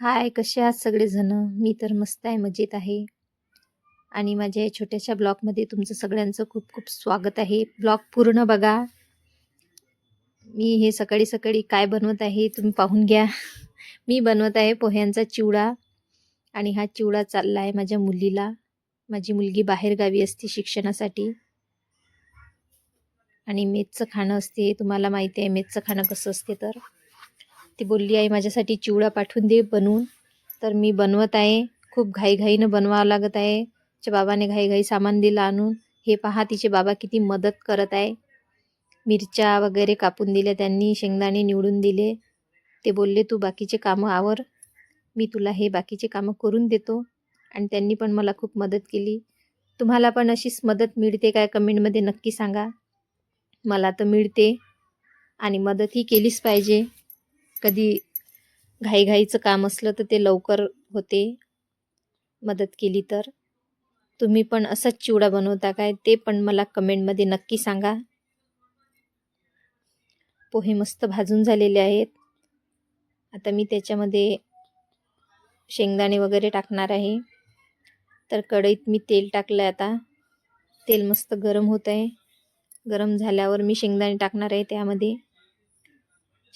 हाय कसे आहात सगळेजण? मी तर मस्त आहे मजेत आहे. आणि माझ्या या छोट्याशा ब्लॉगमध्ये तुमचं सगळ्यांचं खूप खूप स्वागत आहे. ब्लॉग पूर्ण बघा. मी हे सकाळी सकाळी काय बनवत आहे तुम्ही पाहून घ्या. मी बनवत आहे पोह्यांचा चिवडा आणि हा चिवडा चालला आहे माझ्या मुलीला. माझी मुलगी बाहेरगावी असते शिक्षणासाठी. आणि मेथचं खाणं असते तुम्हाला माहिती आहे मेथचं खाणं कसं असते तर. ती बोलली आहे माझ्यासाठी चिवडा पाठवून दे बनवून. तर मी बनवत आहे. खूप घाईघाईनं बनवावं लागत आहे. तिच्या बाबाने घाईघाई सामान दिलं आणून. हे पहा तिचे बाबा किती मदत करत आहे. मिरच्या वगैरे कापून दिल्या त्यांनी शेंगदाणे निवडून दिले. ते बोलले तू बाकीचे कामं आवर. मी तुला हे बाकीचे कामं करून देतो. आणि त्यांनी पण मला खूप मदत केली. तुम्हाला पण अशीच मदत मिळते काय कमेंटमध्ये नक्की सांगा. मला तर मिळते. आणि मदतही केलीच पाहिजे. कधी घाईघाईचं काम असलं तर ते लवकर होते मदत केली तर? तुम्ही पण असंच चिवडा बनवता काय? ते पण मला कमेंटमध्ये नक्की सांगा. पोहे मस्त भाजून झालेले आहेत. आता मी त्याच्यामध्ये शेंगदाणे वगैरे टाकणार आहे. तर कढईत मी तेल टाकलं आहे आता. तेल मस्त गरम होत आहे गरम झाल्यावर मी शेंगदाणे टाकणार आहे त्यामध्ये.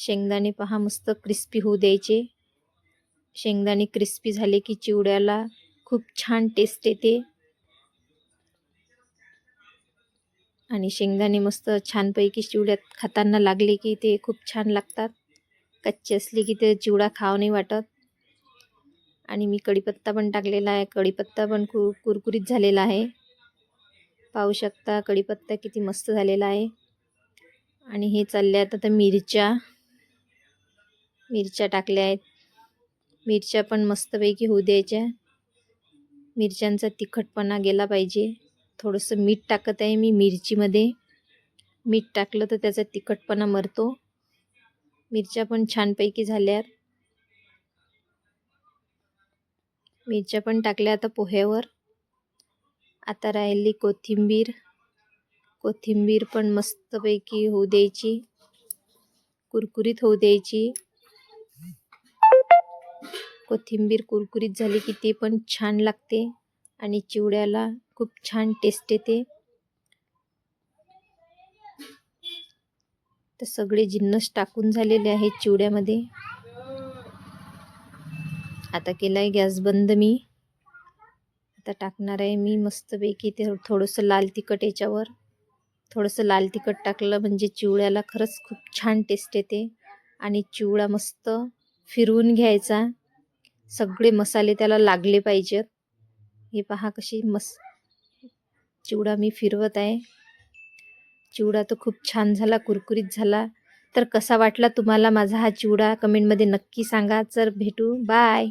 शेंगदाणे पहा मस्त क्रिस्पी होऊ द्यायचे. शेंगदाणे क्रिस्पी झाले की चिवड्याला खूप छान टेस्ट येते. आणि शेंगदाणे मस्त छानपैकी चिवड्यात खाताना लागले की ते खूप छान लागतात. कच्चे असले की ते चिवडा खावं नाही वाटत. आणि मी कढीपत्ता पण टाकलेला आहे. कढीपत्ता पण खूप कुरकुरीत झालेला आहे. पाहू शकता कढीपत्ता किती मस्त झालेला आहे. आणि हे चालले आता तर मिरच्या. मिरच्या टाकल्या आहेत. मिरच्या पण मस्तपैकी होऊ द्यायच्या. मिरच्यांचा तिखटपणा गेला पाहिजे. थोडंसं मीठ टाकत आहे मी मिरचीमध्ये. मीठ टाकलं तर त्याचा तिखटपणा मरतो. मिरच्या पण छानपैकी झाल्यात. मिरच्या पण टाकल्या आता पोह्यावर. आता राहिली कोथिंबीर. कोथिंबीर पण मस्तपैकी होऊ द्यायची. कुरकुरीत होऊ द्यायची. कोथिंबीर कुरकुरीत झाली की ते पण छान लागते आणि चिवड्याला खूप छान टेस्ट येते. तर सगळे जिन्नस टाकून झालेले आहेत चिवड्यामध्ये. आता केला आहे गॅस बंद मी. आता टाकणार आहे मी मस्तपैकी ते थोडंसं लाल तिखट याच्यावर. थोडंसं लाल तिखट टाकलं म्हणजे चिवड्याला खरंच खूप छान टेस्ट येते. आणि चिवडा मस्त फिरवून घ्यायचा. सगळे मसाले त्याला लागले पाहिजेत. हे पहा कशी मस चिवडा मी फिरवत आहे. चिवडा तर खूप छान झाला कुरकुरीत झाला. तर कसा वाटला तुम्हाला माझा हा चिवडा? कमेंटमध्ये नक्की सांगा. चल भेटू. बाय.